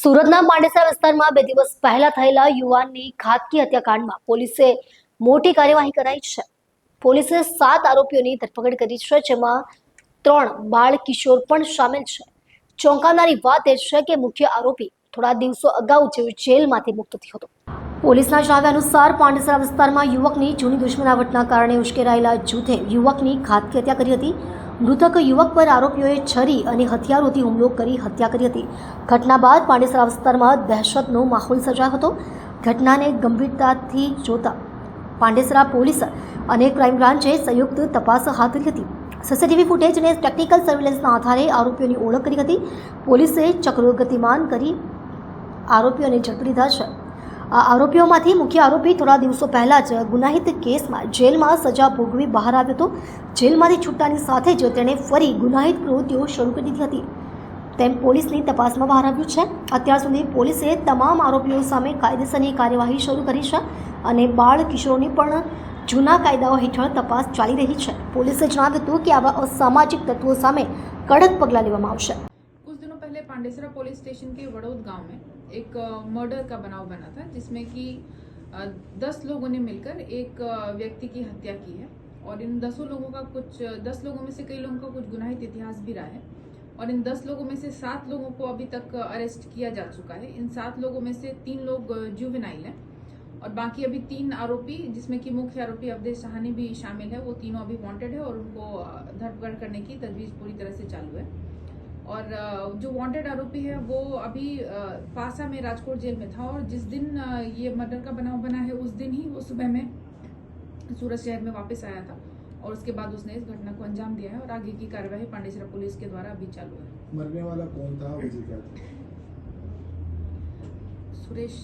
સુરતના પાંડેસરા વિસ્તારમાં બે દિવસ પહેલા થયેલા યુવાનની ઘાતકી હત્યાકાંડમાં પોલીસે મોટી કાર્યવાહી કરાઈ છે. પોલીસે સાત આરોપીઓની ધરપકડ કરી છે, જેમાં ત્રણ બાળ કિશોર પણ સામેલ છે. ચોંકાવનારી વાત એ છે કે મુખ્ય આરોપી થોડા દિવસો અગાઉ જે જેલમાંથી મુક્ત થયો હતો. પોલીસના જણાવ્યા અનુસાર પાંડેસરા વિસ્તારમાં યુવકની જૂની દુશ્મનાવટના કારણે ઉશ્કેરાયેલા જૂથે યુવકની ઘાતકી હત્યા કરી હતી. મૃતક યુવક પર આરોપીઓએ છરી અને હથિયારોથી હુમલો કરી હત્યા કરી હતી. ઘટના બાદ પાંડેસરા વિસ્તારમાં દહેશતનો માહોલ સર્જાયો હતો. ઘટનાને ગંભીરતાથી જોતા પાંડેસરા પોલીસ અને ક્રાઇમ બ્રાન્ચે સંયુક્ત તપાસ હાથ ધરી હતી. સીસીટીવી ફૂટેજ અને ટેકનિકલ સર્વેલન્સના આધારે આરોપીઓની ઓળખ કરી હતી. પોલીસે ચક્રો ગતિમાન કરી આરોપીઓને ઝડપી લીધા છે. આ આરોપીઓમાંથી મુખ્ય આરોપી થોડા દિવસો પહેલાં જ ગુનાહિત કેસમાં જેલમાં સજા ભોગવી બહાર આવ્યો હતો. જેલમાંથી છૂટાની સાથે જ તેણે ફરી ગુનાહિત પ્રવૃત્તિઓ શરૂ કરી દીધી હતી. તેમ પોલીસની તપાસમાં બહાર આવ્યું છે. અત્યાર સુધી પોલીસે તમામ આરોપીઓ સામે કાયદેસરની કાર્યવાહી શરૂ કરી છે અને બાળ કિશોરોની પણ જૂના કાયદાઓ હેઠળ તપાસ ચાલી રહી છે. પોલીસે જણાવ્યું હતું કે આવા અસામાજિક તત્વો સામે કડક પગલાં લેવામાં આવશે. पांडेसरा पुलिस स्टेशन के वड़ौद गाँव में एक मर्डर का बनाव बना था, जिसमें कि दस लोगों ने मिलकर एक व्यक्ति की हत्या की है और इन दसों लोगों का कुछ दस लोगों में से कई लोगों का कुछ गुनाहित इतिहास भी रहा है और इन दस लोगों में से सात लोगों को अभी तक अरेस्ट किया जा चुका है। इन सात लोगों में से तीन लोग जुवेनाइल हैं और बाकी अभी तीन आरोपी, जिसमें कि मुख्य आरोपी अवधेश सहानी भी शामिल है, वो तीनों अभी वांटेड है और उनको धरपकड़ करने की तजवीज पूरी तरह से चालू है। और जो वांटेड आरोपी है वो अभी पासा में राजकोट जेल में था और जिस दिन ये मर्डर का बनाव बना है उस दिन ही वो सुबह में सूरत शहर में वापस आया था और उसके बाद उसने इस घटना को अंजाम दिया है और आगे की कार्यवाही पांडेसरा पुलिस के द्वारा अभी चालू है। मरने वाला कौन था वजह क्या था? सुरेश